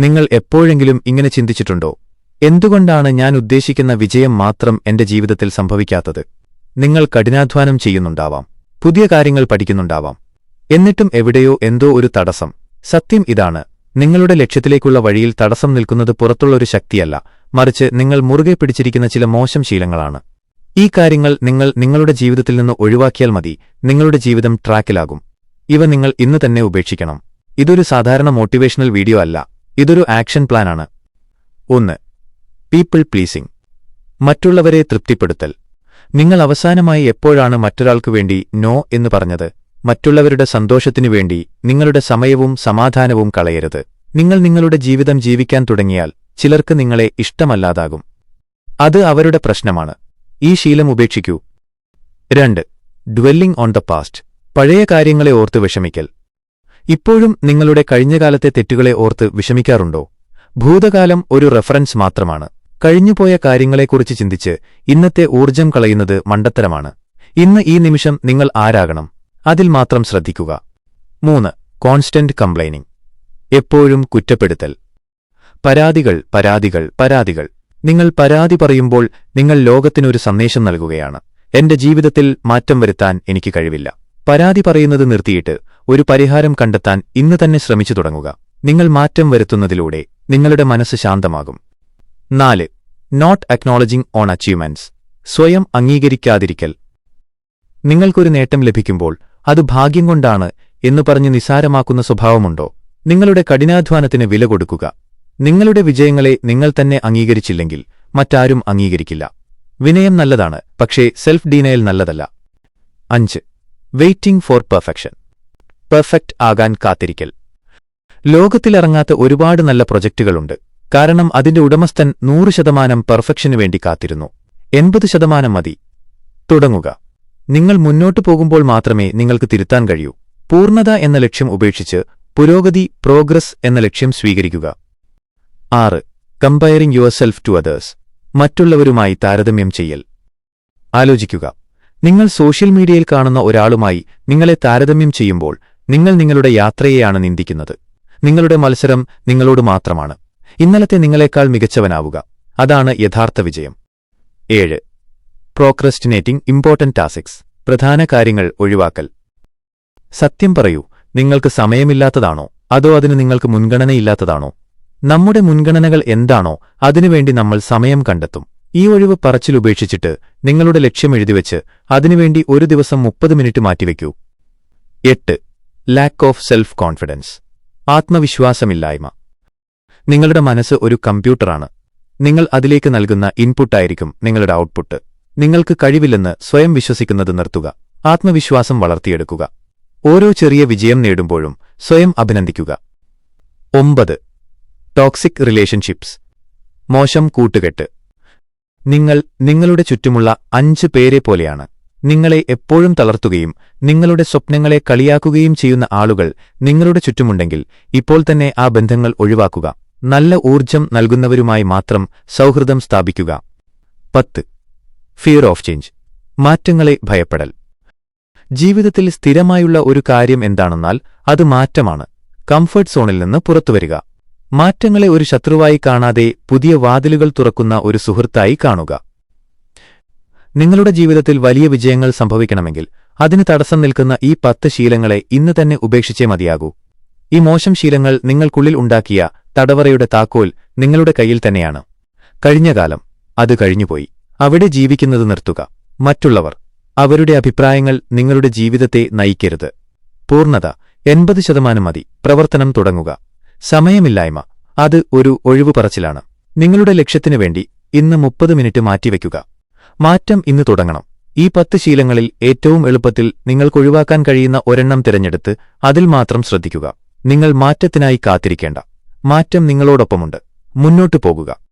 നിങ്ങൾ എപ്പോഴെങ്കിലും ഇങ്ങനെ ചിന്തിച്ചിട്ടുണ്ടോ? എന്തുകൊണ്ടാണ് ഞാൻ ഉദ്ദേശിക്കുന്ന വിജയം മാത്രം എന്റെ ജീവിതത്തിൽ സംഭവിക്കാത്തത്? നിങ്ങൾ കഠിനാധ്വാനം ചെയ്യുന്നുണ്ടാവാം. പുതിയ കാര്യങ്ങൾ പഠിക്കുന്നുണ്ടാവാം. എന്നിട്ടും എവിടെയോ എന്തോ ഒരു തടസ്സം. സത്യം ഇതാണ്. നിങ്ങളുടെ ലക്ഷ്യത്തിലേക്കുള്ള വഴിയിൽ തടസ്സം നിൽക്കുന്നത് പുറത്തുള്ള ഒരു ശക്തിയല്ല. മറിച്ച് നിങ്ങൾ മുറുകെ പിടിച്ചിരിക്കുന്ന ചില മോശം ശീലങ്ങളാണ്. ഈ കാര്യങ്ങൾ നിങ്ങൾ നിങ്ങളുടെ ജീവിതത്തിൽ നിന്ന് ഒഴിവാക്കിയാൽ മതി. നിങ്ങളുടെ ജീവിതം ട്രാക്കിലാകും. ഇവ നിങ്ങൾ ഇന്ന് തന്നെ ഉപേക്ഷിക്കണം. ഇതൊരു സാധാരണ മോട്ടിവേഷണൽ വീഡിയോ അല്ല. ഇതൊരു ആക്ഷൻ പ്ലാനാണ്. ഒന്ന് പീപ്പിൾ പ്ലീസിംഗ് മറ്റുള്ളവരെ തൃപ്തിപ്പെടുത്തൽ. നിങ്ങൾ അവസാനമായി എപ്പോഴാണ് മറ്റൊരാൾക്കു വേണ്ടി നോ എന്ന് പറഞ്ഞത്? മറ്റുള്ളവരുടെ സന്തോഷത്തിനു വേണ്ടി നിങ്ങളുടെ സമയവും സമാധാനവും കളയരുത്. നിങ്ങൾ നിങ്ങളുടെ ജീവിതം ജീവിക്കാൻ തുടങ്ങിയാൽ ചിലർക്ക് നിങ്ങളെ ഇഷ്ടമല്ലാതാകും. അത് അവരുടെ പ്രശ്നമാണ്. ഈ ശീലം ഉപേക്ഷിക്കൂ. രണ്ട് ഡ്വെല്ലിംഗ് ഓൺ ദ പാസ്റ്റ് പഴയ കാര്യങ്ങളെ ഓർത്ത് വിഷമിക്കൽ. ഇപ്പോഴും നിങ്ങളുടെ കഴിഞ്ഞകാലത്തെ തെറ്റുകളെ ഓർത്ത് വിഷമിക്കാറുണ്ടോ? ഭൂതകാലം ഒരു റെഫറൻസ് മാത്രമാണ്. കഴിഞ്ഞുപോയ കാര്യങ്ങളെക്കുറിച്ച് ചിന്തിച്ച് ഇന്നത്തെ ഊർജം കളയുന്നത് മണ്ടത്തരമാണ്. ഇന്ന് ഈ നിമിഷം നിങ്ങൾ ആരാകണം? അതിൽ മാത്രം ശ്രദ്ധിക്കുക. മൂന്ന് കോൺസ്റ്റന്റ് കംപ്ലൈനിംഗ് എപ്പോഴും കുറ്റപ്പെടുത്തൽ. പരാതികൾ പരാതികൾ പരാതികൾ. നിങ്ങൾ പരാതി പറയുമ്പോൾ നിങ്ങൾ ലോകത്തിനൊരു സന്ദേശം നൽകുകയാണ്. എന്റെ ജീവിതത്തിൽ മാറ്റം വരുത്താൻ എനിക്ക് കഴിവില്ല. പരാതി പറയുന്നത് നിർത്തിയിട്ട് ഒരു പരിഹാരം കണ്ടെത്താൻ ഇന്ന് തന്നെ ശ്രമിച്ചു തുടങ്ങുക. നിങ്ങൾ മാറ്റം വരുത്തുന്നതിലൂടെ നിങ്ങളുടെ മനസ്സ് ശാന്തമാകും. നാല് നോട്ട് അക്നോളജിംഗ് ഓൺ അച്ചീവ്മെന്റ്സ് സ്വയം അംഗീകരിക്കാതിരിക്കൽ. നിങ്ങൾക്കൊരു നേട്ടം ലഭിക്കുമ്പോൾ അത് ഭാഗ്യം കൊണ്ടാണ് എന്ന് പറഞ്ഞ് നിസാരമാക്കുന്ന സ്വഭാവമുണ്ടോ? നിങ്ങളുടെ കഠിനാധ്വാനത്തിന് വില കൊടുക്കുക. നിങ്ങളുടെ വിജയങ്ങളെ നിങ്ങൾ തന്നെ അംഗീകരിച്ചില്ലെങ്കിൽ മറ്റാരും അംഗീകരിക്കില്ല. വിനയം നല്ലതാണ് പക്ഷേ സെൽഫ് ഡീനയൽ നല്ലതല്ല. അഞ്ച് വെയ്റ്റിംഗ് ഫോർ പെർഫെക്ഷൻ പെർഫെക്റ്റ് ആകാൻ കാത്തിരിക്കൽ. ലോകത്തിലിറങ്ങാത്ത ഒരുപാട് നല്ല പ്രൊജക്റ്റുകളുണ്ട് കാരണം അതിന്റെ ഉടമസ്ഥൻ നൂറ് ശതമാനം പെർഫെക്ഷനു വേണ്ടി കാത്തിരുന്നു. എൺപത് ശതമാനം മതി. തുടങ്ങുക. നിങ്ങൾ മുന്നോട്ടു പോകുമ്പോൾ മാത്രമേ നിങ്ങൾക്ക് തിരുത്താൻ കഴിയൂ. പൂർണത എന്ന ലക്ഷ്യം ഉപേക്ഷിച്ച് പുരോഗതി പ്രോഗ്രസ് എന്ന ലക്ഷ്യം സ്വീകരിക്കുക. ആറ്. Comparing yourself to others. മറ്റുള്ളവരുമായി താരതമ്യം ചെയ്യൽ. ആലോചിക്കുക. നിങ്ങൾ സോഷ്യൽ മീഡിയയിൽ കാണുന്ന ഒരാളുമായി നിങ്ങളെ താരതമ്യം ചെയ്യുമ്പോൾ നിങ്ങൾ നിങ്ങളുടെ യാത്രയെയാണ് നിന്ദിക്കുന്നത്. നിങ്ങളുടെ മത്സരം നിങ്ങളോട് മാത്രമാണ്. ഇന്നലത്തെ നിങ്ങളെക്കാൾ മികച്ചവനാവുക. അതാണ് യഥാർത്ഥ വിജയം. ഏഴ്. Procrastinating important tasks. പ്രധാന കാര്യങ്ങൾ ഒഴിവാക്കൽ. സത്യം പറയൂ നിങ്ങൾക്ക് സമയമില്ലാത്തതാണോ? അതോ അതിന് നിങ്ങൾക്ക് മുൻഗണനയില്ലാത്തതാണോ? നമ്മുടെ മുൻഗണനകൾ എന്താണോ അതിനുവേണ്ടി നമ്മൾ സമയം കണ്ടെത്തും. ഈ ഒഴിവ് പറച്ചിലുപേക്ഷിച്ചിട്ട് നിങ്ങളുടെ ലക്ഷ്യം എഴുതിവെച്ച് അതിനുവേണ്ടി ഒരു ദിവസം മുപ്പത് മിനിറ്റ് മാറ്റിവെക്കൂ. എട്ട്. ലാക്ക് ഓഫ് സെൽഫ് കോൺഫിഡൻസ് ആത്മവിശ്വാസമില്ലായ്മ. നിങ്ങളുടെ മനസ്സ് ഒരു കമ്പ്യൂട്ടറാണ്. നിങ്ങൾ അതിലേക്ക് നൽകുന്ന ഇൻപുട്ടായിരിക്കും നിങ്ങളുടെ ഔട്ട്പുട്ട്. നിങ്ങൾക്ക് കഴിവില്ലെന്ന് സ്വയം വിശ്വസിക്കുന്നത് നിർത്തുക. ആത്മവിശ്വാസം വളർത്തിയെടുക്കുക. ഓരോ ചെറിയ വിജയം നേടുമ്പോഴും സ്വയം അഭിനന്ദിക്കുക. ഒമ്പത്. Toxic relationships. മോശം കൂട്ടുകെട്ട്. നിങ്ങൾ നിങ്ങളുടെ ചുറ്റുമുള്ള അഞ്ച് പേരെ പോലെയാണ്. നിങ്ങളെ എപ്പോഴും തളർത്തുകയും നിങ്ങളുടെ സ്വപ്നങ്ങളെ കളിയാക്കുകയും ചെയ്യുന്ന ആളുകൾ നിങ്ങളുടെ ചുറ്റുമുണ്ടെങ്കിൽ ഇപ്പോൾ തന്നെ ആ ബന്ധങ്ങൾ ഒഴിവാക്കുക. നല്ല ഊർജം നൽകുന്നവരുമായി മാത്രം സൗഹൃദം സ്ഥാപിക്കുക. പത്ത്. ഫിയർ ഓഫ് ചേഞ്ച് മാറ്റങ്ങളെ ഭയപ്പെടൽ. ജീവിതത്തിൽ സ്ഥിരമായുള്ള ഒരു കാര്യം എന്താണെന്നാൽ അത് മാറ്റമാണ്. കംഫർട്ട് സോണിൽ നിന്ന് പുറത്തുവരിക മാറ്റങ്ങളെ ഒരു ശത്രുവായി കാണാതെ പുതിയ വാതിലുകൾ തുറക്കുന്ന ഒരു സുഹൃത്തായി കാണുക. നിങ്ങളുടെ ജീവിതത്തിൽ വലിയ വിജയങ്ങൾ സംഭവിക്കണമെങ്കിൽ അതിന് തടസ്സം നിൽക്കുന്ന ഈ പത്ത് ശീലങ്ങളെ ഇന്ന് തന്നെ ഉപേക്ഷിച്ചേ മതിയാകൂ. ഈ മോശം ശീലങ്ങൾ നിങ്ങൾക്കുള്ളിൽ ഉണ്ടാക്കിയ തടവറയുടെ താക്കോൽ നിങ്ങളുടെ കയ്യിൽ തന്നെയാണ്. കഴിഞ്ഞ കാലം അത് കഴിഞ്ഞുപോയി. അവിടെ ജീവിക്കുന്നത് നിർത്തുക. മറ്റുള്ളവർ അവരുടെ അഭിപ്രായങ്ങൾ നിങ്ങളുടെ ജീവിതത്തെ നയിക്കരുത്. പൂർണത എൺപത് ശതമാനം മതി. പ്രവർത്തനം തുടങ്ങുക. സമയമില്ലായ്മ അത് ഒരു ഒഴിവു പറച്ചിലാണ്. നിങ്ങളുടെ ലക്ഷ്യത്തിനു വേണ്ടി ഇന്ന് മുപ്പത് മിനിറ്റ് മാറ്റിവെക്കുക. മാറ്റം ഇന്ന് തുടങ്ങണം. ഈ പത്ത് ശീലങ്ങളിൽ ഏറ്റവും എളുപ്പത്തിൽ നിങ്ങൾക്കൊഴിവാക്കാൻ കഴിയുന്ന ഒരെണ്ണം തിരഞ്ഞെടുത്ത് അതിൽ മാത്രം ശ്രദ്ധിക്കുക. നിങ്ങൾ മാറ്റത്തിനായി കാത്തിരിക്കേണ്ട. മാറ്റം നിങ്ങളോടൊപ്പമുണ്ട്. മുന്നോട്ടു പോകുക.